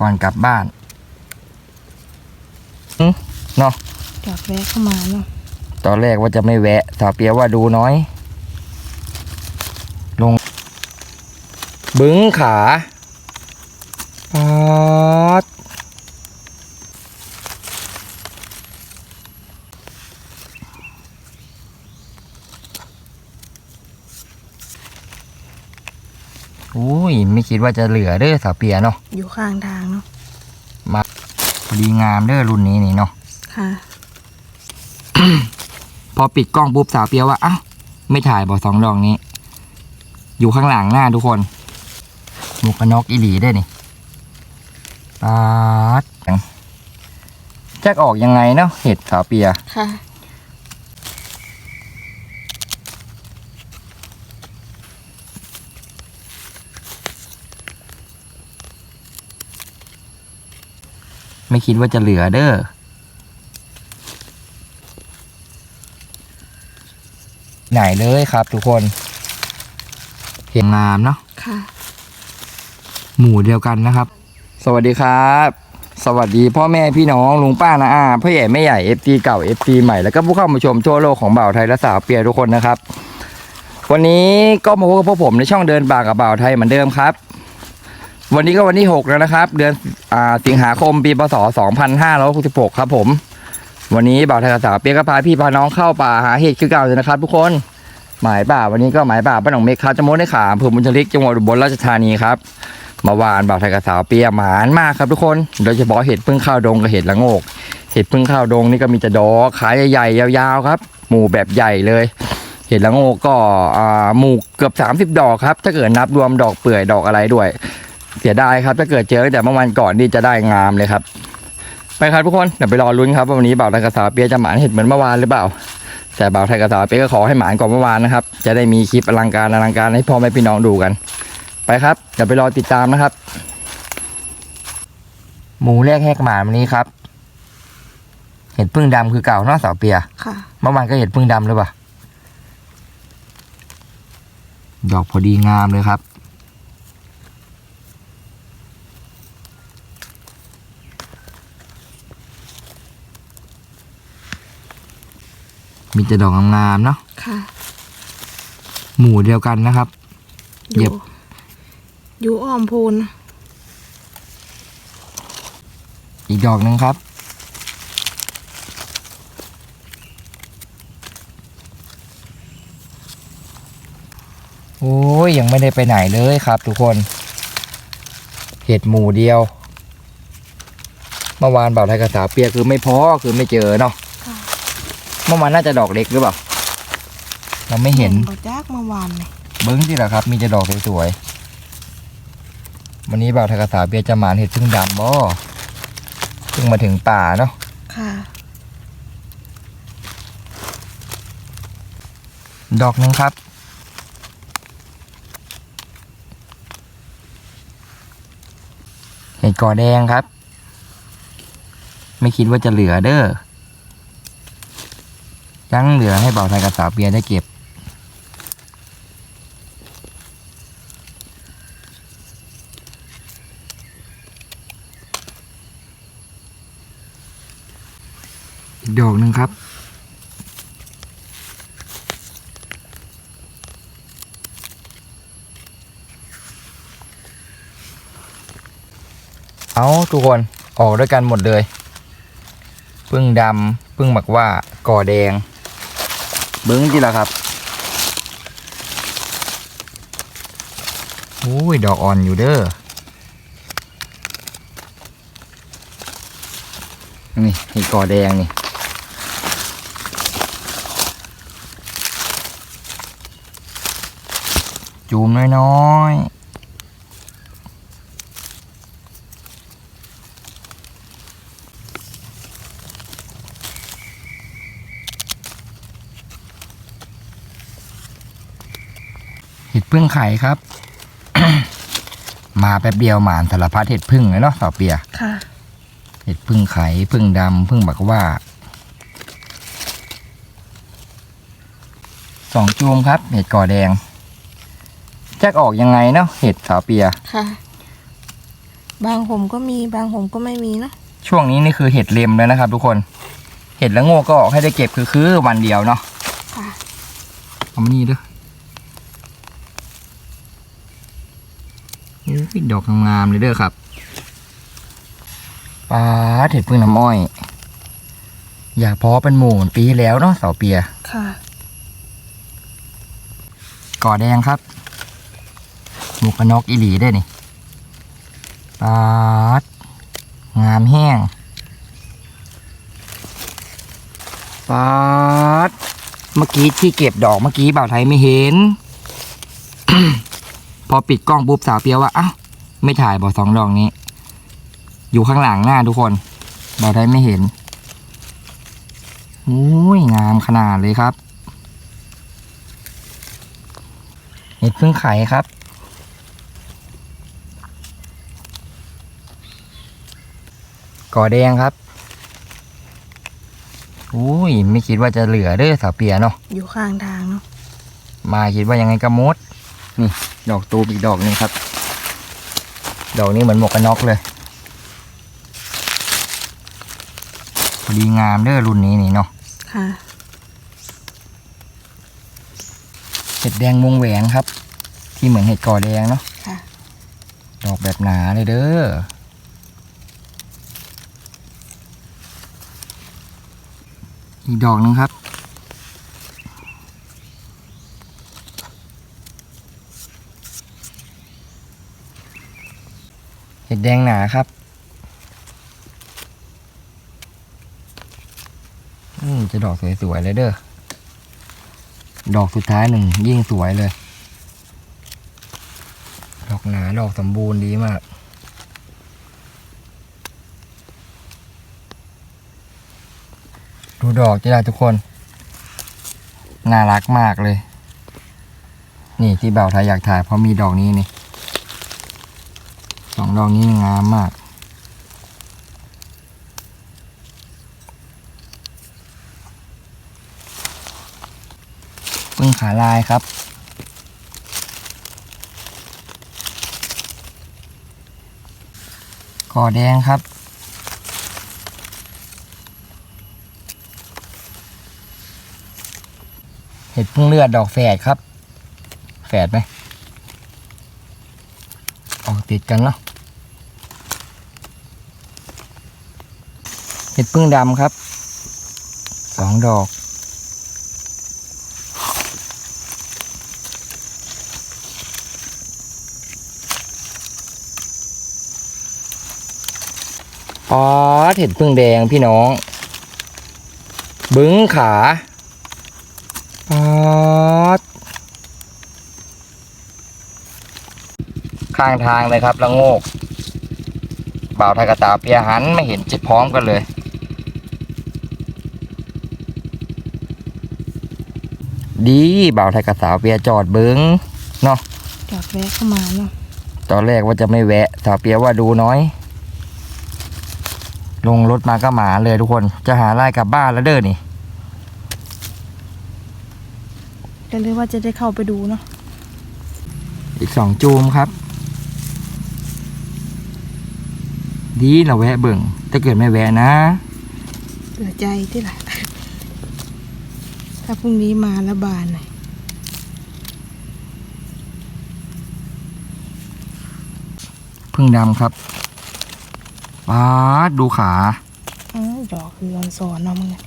ก่อนกลับบ้านอืมเนาะจอดแวะเข้ามาเนาะตอนแรกว่าจะไม่แวะสาวเปียว่าดูน้อย ลง บึ้งขาปาด อุ้ยไม่คิดว่าจะเหลือเด้อสาวเปียเนาะอยู่ข้างทางเนาะพอดีงามเด้อรุ่นนี้นี่เนาะค่ะ พอปิดกล้องปุ๊บสาวเปียว่าอ้าวไม่ถ่ายบอสองดอกนี้ อยู่ข้างหลังหน้าทุกคนหมวกกันน็อกอีหลีได้วยนี่ปาดแจ็คออกยังไงเนาะเห็ดสาวเปียค่ะ ไม่คิดว่าจะเหลือเด้อไหนเลยครับทุกคนเห็นงามเนาะค่ะ หมู่เดียวกันนะครับ สวัสดีครับ สวัสดีพ่อแม่พี่น้องลุงป้านาอาพ่อใหญ่แม่ใหญ่ FT เก่า FT ใหม่แล้วก็ผู้เข้ามาชมทั่วโลกของบ่าวไทยและสาวเปียทุกคนนะครับ วันนี้ก็มาพบกับพวกผมในช่องเดินป่ากับบ่าวไทยเหมือนเดิมครับ วันนี้ก็วันที่6แล้วนะครับ เดือนอ่าสิงหาคมปีพศ2566ครับผม วันนี้บ่าวไทยกับสาวเปียก็พาพี่พาน้องเข้าป่าหาเห็ดคือเก่าเลยนะครับ ทุกคน หมายป่าวันนี้ก็หมายป่าบ้านหนองเมฆครับจมดในขาอำเภอบุญชลิกจังหวัดอุบลราชธานีครับมื่อวานบ่าวไทยกับสาวเปียหมานมากครับทุกคน โดยเฉพาะเห็ดพึ่งข้าวดงกับเห็ดละโงก เห็ดพึ่งข้าวดงนี่ก็มีจะดอกขายใหญ่ๆยาวๆครับ หมู่แบบใหญ่เลย เห็ดละโงกก็อ่าหมู่เกือบ 30 ดอกครับ ถ้าเกิดนับรวมดอกเปื่อยดอกอะไรด้วย เสียดายครับถ้าเกิดเจอตั้งแต่เมื่อวันก่อนนี่จะได้งามเลยครับ ไปครับทุกคนเดี๋ยวไปรอลุ้นครับว่าวันนี้บ่าวไทยกับสาวเปียจะหมานเห็ดเหมือนเมื่อวานหรือเปล่า แต่บ่าวไทยกับสาวเปียก็ขอให้หมานกว่าเมื่อวานนะครับ จะได้มีคลิปอลังการอลังการให้พ่อแม่พี่น้องดูกัน ไปครับเดี๋ยวไปรอติดตามนะครับ หมูแรกแหกหมานวันนี้ครับ เห็ดพึ่งดำคือเก่าเนอกสาวเปีย ค่ะ เมื่อวานก็เห็ดพึ่งดำหรือเปล่า ดอกพอดีงามเลยครับ มีแต่ดอกงามๆเนาะค่ะ หมู่เดียวกันนะครับอเย็ยู่บอยู่อ้อมพูน อีกดอกหนึ่งครับ โอ้ย ยังไม่ได้ไปไหนเลยครับทุกคน เห็ดหมู่เดียว เมื่อวานบ่าวไทยกับสาวเปียคือไม่พอคือไม่เจอเนาะค่ะเมื่อวานน่าจะดอกเล็กหรือเปล่า เราไม่เห็นบ่จากเมื่อวานเลยเบิ้งที่ละครับ มีแต่ดอกสวยๆวันนี้บ่าวไทยกับสาวเปียจะหมานเห็ดพึ่งดำบ่เพิ่งมาถึงป่าเนาะค่ะ ดอกหนึ่งครับ เห็ดกอแดงครับ ไม่คิดว่าจะเหลือเด้อ ยังเหลือให้เบาไทยกับสาวเบียได้เก็บ อีกดอกหนึ่งครับเอาทุกคนออกด้วยกันหมดเลย พึ่งดำพึ่งหมักว่าก่อแดง เบิ้งที่ละครับโอ้ยดอกอ่อนอยู่เด้อนี่เห็ดก่อแดงนี่จูมน้อยๆ เห็ดพึ่งไข่ครับ มาแป๊บเดียวหมานสารพัดเห็ดพึ่งเลยเนาะสาวเปียค่ะ เห็ดพึ่งไข่พึ่งดำพึ่งบักว่าสองจูมครับ เห็ดก่อแดงแจ็คออกยังไงเนาะเห็ดสาวเปีย ค่ะ บางผมก็มีบางผมก็ไม่มีเนาะช่วงนี้นี่คือเห็ดเล็มเลยนะครับ ทุกคน เห็ดละโงกก็ออกให้ได้เก็บคือคือวันเดียวเนาะค่ะ เอามานี่เด้ วยนี่ดอกงามๆเลยเด้อครับปลาเห็ดพึ่งน้ำอ้อย อยากเพาะเป็นหมู่เหมือนปีที่แล้วเนาะเสาเปียค่ะก่อแดงครับ หมวกกันน็อกอีหลีได้นี่ปาดงามแห้งปาดเมื่อกี้ที่เก็บดอกเมื่อกี้บ่าวไทยไม่เห็น พอปิดกล้องปุ๊บสาวเปียวว่าอ้าวไม่ถ่ายบอกสองดอกนี้ อยู่ข้างหลังหน้าทุกคนบ่าวไทยไม่เห็นโอ้ยงามขนาดเลยครับเห็ดพึ่งไข่ครับ ก่อแดงครับอุ้ยไม่คิดว่าจะเหลือเด้อสาวเปียเนาะอยู่ข้างทางเนาะมาคิดว่ายังไงก็มด นี่ดอกตูมอีกดอกหนึงครับ ดอกนี้เหมือนหมวกกันน็อกเลยพอดีงามเด้อรุ่นนี้นี่เนาะค่ะเห็ดแดงวงแหวนครับ ที่เหมือนเห็ดก่อแดงเนาะค่ะ ดอกแบบหนาเลยเด้ออีกดอกหนึงครับ ห็ดแดงหนาครับ อืมจะดอกสวยๆเลยเด้อ ดอกสุดท้ายหนึ่งยิ่งสวยเลย ดอกหนาดอกสมบูรณ์ดีมาก ดูดอกจะได้ทุกคน น่ารักมากเลย นี่ที่เบาไทยอยากถ่ายเพราะมีดอกนี้นี่ ดอกนี้งามมาก พึ่งขาลายครับ ก่อแดงครับเห็ดพึ่งเลือดดอกแฝดครับ แฝดไหมออกติดกันเนาะ เห็ดพึ่งดำครับ สองดอก อ๋อเห็ดพึ่งแดงพี่น้อง บึ้งขาป๊อข้างทางเลยครับละโงกบ่าวไทยกระตาเปียหันไม่เห็นจิตพร้อมกันเลย ดีบ่าวไทยกระสาวเปียจอดเบิงเนาะจอดแวะเข้ามาเนาะตอนแรกว่าจะไม่แวะ สาวเปียว่าดูน้อย ลงรถมาก็หมาเลยทุกคน จะหาไล่กลับบ้านแล้วเด้อนี่ก็เลยว่าจะได้เข้าไปดูเนาะอีกสองจูมครับ ดีเราแวะเบิ่งถ้าเกิดไม่แวะนะเหลือใจที่หละถ้าพรุ่งนี้มาแล้วบานหน่อยพึ่งดำครับป๊าดดูขาอ้าวดอกคือออนซอนเนาะมึงเนี่ย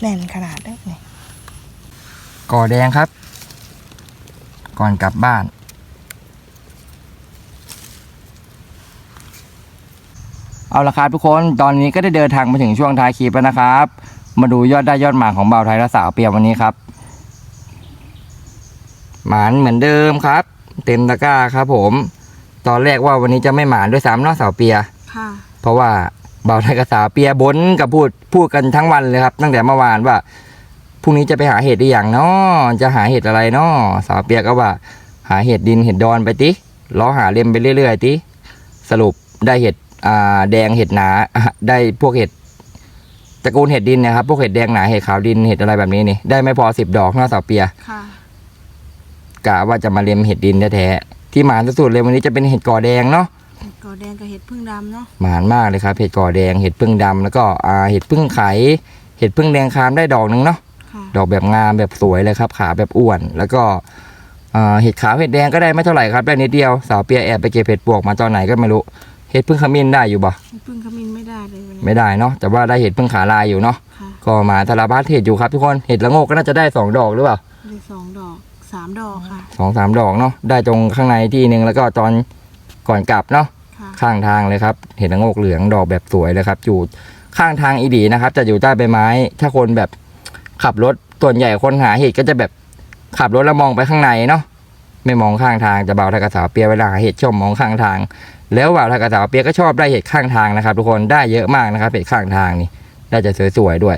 แน่นขนาดได้ไงก่อแดงครับ ก่อนกลับบ้าน เอาละครับทุกคนตอนนี้ก็ได้เดินทางมาถึงช่วงท้ายคลิปแล้วนะครับ มาดูยอดได้ยอดหมากของบ่าวไทยและสาวเปียวันนี้ครับ หมานเหมือนเดิมครับ เต็มตะกร้าครับ ผม ตอนแรกว่าวันนี้จะไม่หมานด้วยซ้ำเนอกสาวเปีย ค่ะ เพราะว่าเบาไทยกับสาวเปียบนกับพูดพูดกันทั้งวันเลยครับ ตั้งแต่เมื่อวานว่าพรุ่งนี้จะไปหาเห็ดอีอย่างเนาะจะหาเห็ดอะไรเนาะสาวเปียก็ว่า หาเห็ดดินเห็ดดอนไปติล้อหาเล่มไปเรื่อยๆติสรุปได้เห็ดอ่าแดงเห็ดหนาอะได้พวกเห็ด ตระกูลเห็ดดินเนะครับพวกเห็ดแดงหนาเห็ดขาวดินเห็ดอะไรแบบนี้นี่ได้ไม่พอสิบดอกเนาะสาวเปียค่ะกะว่าจะมาเล็มเห็ดดินแท้ๆที่หมานสุดๆเลยวันนี้จะเป็นเห็ดก่อแดงเนาะกอแดงกับเห็ดพึ่งดำเนาะหมานมากเลยครับเห็ดก่อแดงเห็ดพึ่งดำแล้วก็อ่าเห็ดพึ่งไข่เห็ดพึ่งแดงคามได้ดอกหนึ่งเนาะค่ะดอกแบบงามแบบสวยเลยครับ ขาแบบอ้วน แล้วก็อ่าเห็ดขาวเห็ดแดงก็ได้ไม่เท่าไหร่ครับได้นิดเดียวสาวเปียแอบไปเก็บเห็ดปวกมาตอนไหนก็ไม่รู้ เห็ดพึ่งขมิ้นได้อยู่บ่เห็ดพึ่งขมิ้นไม่ได้เลยวันนี้ไม่ได้เนาะแต่ว่าได้เห็ดพึ่งขาลายอยู่เนาะค่ะก็มาทาราพัดเห็ดอยู่ครับทุกคนเห็ดละโงกก็น่าจะได้สองดอกหรือเปล่าได้สองดอกสามดอกค่ะสองสามดอกเนาะได้ตรงข้างในที่หนึ่งแล้วก็ตอนก่อนกลับเนาะค่ะข้างทางเลยครับเห็ดละโงกเหลืองดอกแบบสวยเลยครับอยู่ข้างทางอีดีนะครับ จะอยู่ใต้ใบไม้ ถ้าคนแบบขับรถส่วนใหญ่คนหาเห็ดก็จะแบบขับรถแล้วมองไปข้างในเนาะไม่มองข้างทางจะเบาทากระสาวเปียเวลาหาเห็ดชอบมองข้างทาง แล้วเบาทากระสาวเปียก็ชอบได้เห็ดข้างทางนะครับ ทุกคนได้เยอะมากนะครับเห็ดข้างทางนี่ได้จะสวยๆด้วย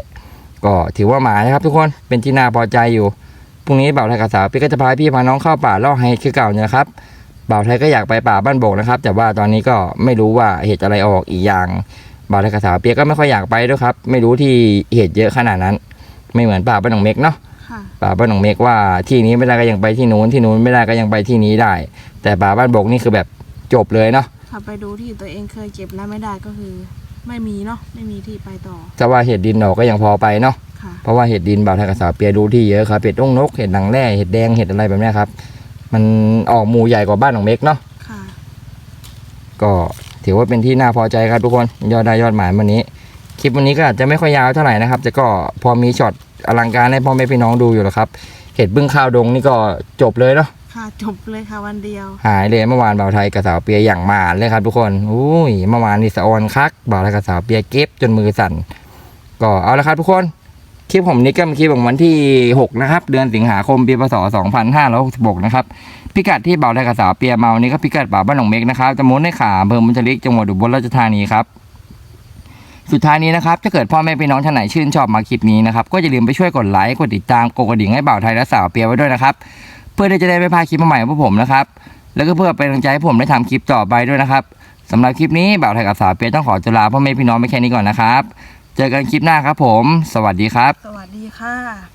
ก็ถือว่ามานะครับ ทุกคนเป็นที่น่าพอใจอยู่พรุ่งนี้บ่าวไทยกับสาวเปียก็จะพาพี่พาน้องเข้าป่าล่อให้คือเก่าเนี่ยนะครับบ่าวไทยก็อยากไปป่าบ้านโบกนะครับ แต่ว่าตอนนี้ก็ไม่รู้ว่าเห็ดอะไรออกอีกอย่างบ่าวไทยกับสาวเปียก็ไม่ค่อยอยากไปด้วยครับ ไม่รู้ที่เห็ดเยอะขนาดนั้น ไม่เหมือนป่าบ้านหนองเม็กเนาะค่ะป่าบ้านหนองเมฆว่าที่นี้ไม่ได้ก็ยังไปที่นู้นที่นู้นไม่ได้ก็ยังไปที่นี้ได้ แต่ป่าบ้านบกนี่คือแบบจบเลยเนาะ ค่ะไปดูที่ตัวเองเคยเก็บแล้วไม่ได้ก็คือ ไม่มีเนาะไม่มีที่ไปต่อ จะว่าเห็ดดินดอกก็ยังพอไปเนาะค่ะ เพราะว่าเห็ดดินบ่าวไทยกับสาวเปียดูที่เยอะครับเห็ดองนกเห็ดหนังแร่เห็ดแดงเห็ดอะไรแบบเนี้ยครับ มันออกหมูใหญ่กว่าบ้านหนองเมฆเนาะค่ะ ก็ถือว่าเป็นที่น่าพอใจครับทุกคนยอดได้ยอดหมายวันนี้ คลิปวันนี้ก็อาจจะไม่ค่อยยาวเท่าไหร่นะครับแต่ก็พอมีช็อตอลังการให้พ่อแม่พี่น้องดูอยู่แล้วครับเห็ดบึ้งข้าวดงนี่ก็จบเลยเนาะ ค่ะจบเลยค่ะวันเดียว หายเลยเมื่อวานบ่าวไทยกับสาวเปียอย่างมานเลยครับ ทุกคนอุ้ยเมื่อวานนี่สะออนคักบ่าวไทยกับสาวเปียเก็บจนมือสั่น ก็เอาละครับทุกคนคลิปผมนี้ก็เป็นคลิปของวันที่ 6 นะครับ เดือนสิงหาคมปีพศ2566นะครับพิกัดที่บ่าวไทยกับสาวเปียเมานี่ก็พิกัดป่าบ้านหนองเม็กนะครับตำบลในขาอำเภอมุนทลิกจังหวัดอุบลราชธานีครับสุดท้ายนี้นะครับถ้าเกิดพ่อแม่พี่น้องท่านไหนชื่นชอบมาคลิปนี้นะครับก็อย่าลืมไปช่วยกดไลค์กดติดตามกดกระดิ่งให้บ่าวไทยและสาวเปียไว้ด้วยนะครับ เพื่อที่จะได้ไม่พลาดคลิปใหม่ของพวกผมนะครับ แล้วก็เพื่อเป็นกำลังใจให้ผมได้ทำคลิปต่อไปด้วยนะครับสำหรับคลิปนี้บ่าวไทยกับสาวเปียต้องขอจุลาพ่อแม่พี่น้องไปแค่นี้ก่อนนะครับ เจอกันคลิปหน้าครับผม สวัสดีครับ สวัสดีค่ะ